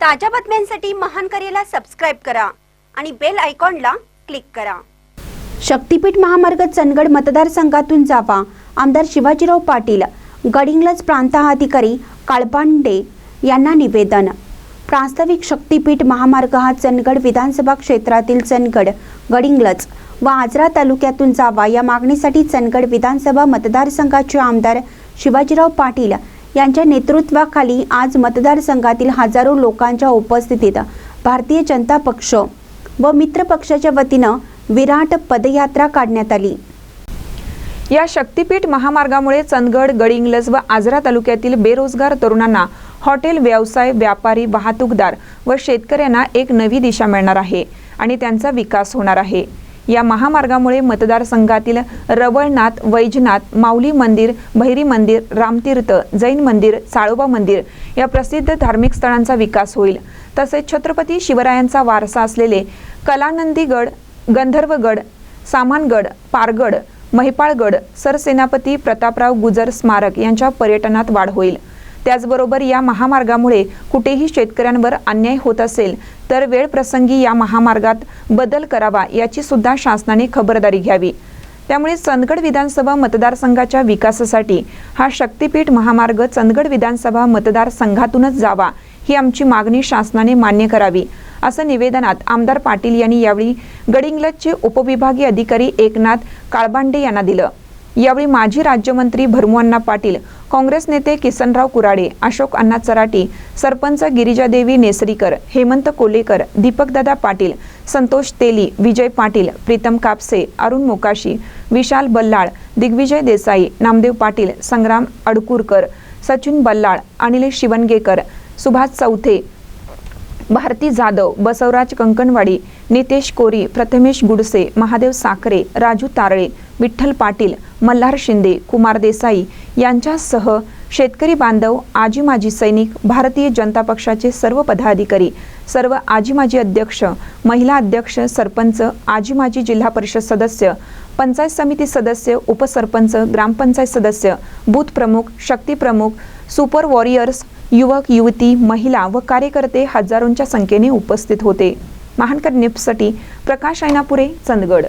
ताज्या बातम्यांसाठी महान करेला सबस्क्राईब करा आणि बेल आयकॉनला क्लिक करा. शक्तीपीठ महामार्ग चंदगड मतदारसंघातून जावा. आमदार शिवाजीराव पाटील गडिंगलज प्रांताधिकारी काळपांडे यांना निवेदन. प्रास्ताविक शक्तीपीठ महामार्ग हा चंदगड विधानसभा क्षेत्रातील चंदगड गडिंगलज व आजरा तालुक्यातून जावा या मागणीसाठी चंदगड विधानसभा मतदारसंघाचे आमदार शिवाजीराव पाटील यांच्या नेतृत्वाखाली आज मतदारसंघातील हजारो लोकांच्या उपस्थितीत भारतीय जनता पक्ष व मित्र पक्षाच्या वतीनं विराट पदयात्रा काढण्यात आली. या शक्तीपीठ महामार्गामुळे चंदगड गडिंग्लज व आजरा तालुक्यातील बेरोजगार तरुणांना हॉटेल व्यवसाय व्यापारी वाहतूकदार व शेतकऱ्यांना एक नवी दिशा मिळणार आहे आणि त्यांचा विकास होणार आहे. या महामार्गामुळे मतदारसंघातील रवळनाथ वैजनाथ माऊली मंदिर भैरी मंदिर रामतीर्थ जैन मंदिर साळोबा मंदिर या प्रसिद्ध धार्मिक स्थळांचा विकास होईल. तसेच छत्रपती शिवरायांचा वारसा असलेले कलानंदीगड गंधर्वगड सामानगड पारगड महिपाळगड सरसेनापती प्रतापराव गुजर स्मारक यांच्या पर्यटनात वाढ होईल. त्याचबरोबर या महामार्गामुळे कुठेही शेतकऱ्यांवर अन्याय होत असेल तर वेळ प्रसंगी या महामार्गात बदल करावा याची सुद्धा शासनाने खबरदारी घ्यावी. त्यामुळे चंदगड विधानसभा मतदारसंघाच्या विकासासाठी हा शक्तीपीठ महामार्ग चंदगड विधानसभा मतदारसंघातूनच जावा ही आमची मागणी शासनाने मान्य करावी असं निवेदनात आमदार पाटील यांनी यावेळी गडिंग्लजचे उपविभागीय अधिकारी एकनाथ काळबांडे यांना दिलं. यावेळी माजी राज्यमंत्री भरमुअण्णा पाटील काँग्रेस नेते किसनराव कुराडे अशोक अण्णा चराटी सरपंच गिरिजादेवी नेसरीकर हेमंत कोलेकर दीपकदादा पाटील संतोष तेली विजय पाटील प्रीतम कापसे अरुण मोकाशी विशाल बल्लाळ दिग्विजय देसाई नामदेव पाटील संग्राम अडकुरकर सचिन बल्लाळ अनिल शिवणगेकर सुभाष चौथे भारती जाधव बसवराज कंकणवाडी नितेश कोरी प्रथमेश गुडसे महादेव साखरे राजू तारळे विठ्ठल पाटील मल्हार शिंदे कुमार देसाई यांच्यासह शेतकरी बांधव आजी माजी सैनिक भारतीय जनता पक्षाचे सर्व पदाधिकारी सर्व आजी माजी अध्यक्ष महिला अध्यक्ष सरपंच आजी माजी जिल्हा परिषद सदस्य पंचायत समिती सदस्य उपसरपंच ग्रामपंचायत सदस्य बूथ प्रमुख शक्ती प्रमुख सुपर वॉरियर्स युवक युवती महिला व कार्यकर्ते हजारोंच्या संख्येने उपस्थित होते. महानकर न्यूजसाठी प्रकाश ऐनापुरे चंदगड.